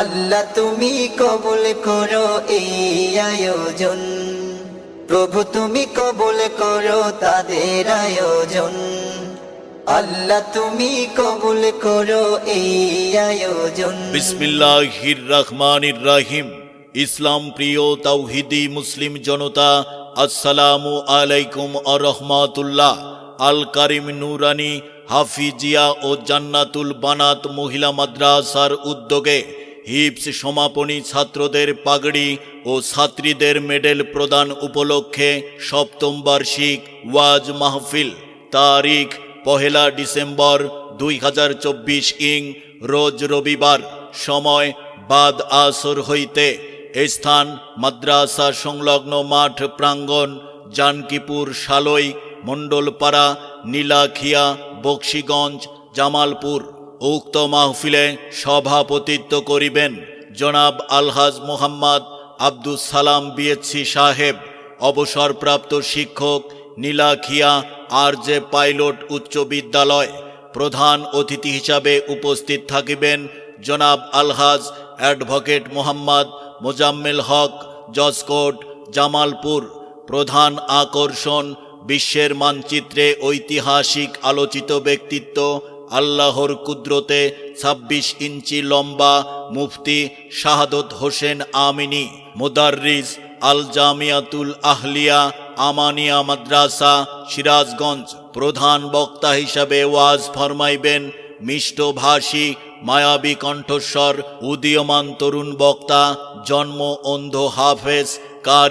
আল্লাহ তুমি কবুল করো এই আয়োজন। প্রভু তুমি কবুল করো তাদের আয়োজন। আল্লাহ তুমি কবুল করো এই আয়োজন। বিসমিল্লাহির রহমানির রাহিম। ইসলাম প্রিয় তাওহিদি মুসলিম জনতা, আসসালামু আলাইকুম আরহামাতুল্লাহ আল কারিম নুরানি হাফিজিয়া ও জান্নাতুল বানাত মহিলা মাদ্রাসার উদ্যোগে হিপস সমাপনী ছাত্রদের পাগড়ি ও ছাত্রীদের মেডেল প্রদান উপলক্ষে সপ্তম বার্ষিক ওয়াজ মাহফিল। তারিখ, পহেলা ডিসেম্বর দুই হাজার চব্বিশ ইং, রোজ রবিবার। সময়, বাদ আসর হইতে। স্থান, মাদ্রাসা সংলগ্ন মাঠ প্রাঙ্গণ, জানকিপুর সালই মণ্ডলপাড়া, নীলাখিয়া, বক্সিগঞ্জ, জামালপুর। উক্ত মাহফিলে সভাপতিত্ব করিবেন জনাব আলহাজ মোহাম্মদ আব্দুস সালাম বিএসসি সাহেব, অবসরপ্রাপ্ত শিক্ষক নীলাখিয়া আর জে পাইলট উচ্চ বিদ্যালয়, প্রধান অতিথি হিসাবে উপস্থিত থাকিবেন জনাব আলহাজ অ্যাডভোকেট মোহাম্মদ মোজাম্মেল হক জসকোট জামালপুর, প্রধান আকর্ষণ, বিশ্বের মানচিত্রে ঐতিহাসিক আলোচিত ব্যক্তিত্ব আল্লাহর কুদরতে ২৬ ইঞ্চি লম্বা মুফতি শাহাদত হোসেন আমিনী মুদার্রিস আল জামিয়াতুল আহলিয়া, আমানিয়া মাদ্রাসা, সিরাজগঞ্জ। প্রধান বক্তা হিসাবে ওয়াজ ফরমাইবেন মিষ্টভাষী মায়াবী কণ্ঠস্বর, উদীয়মান তরুণ বক্তা জন্ম অন্ধ হাফেজ, কারি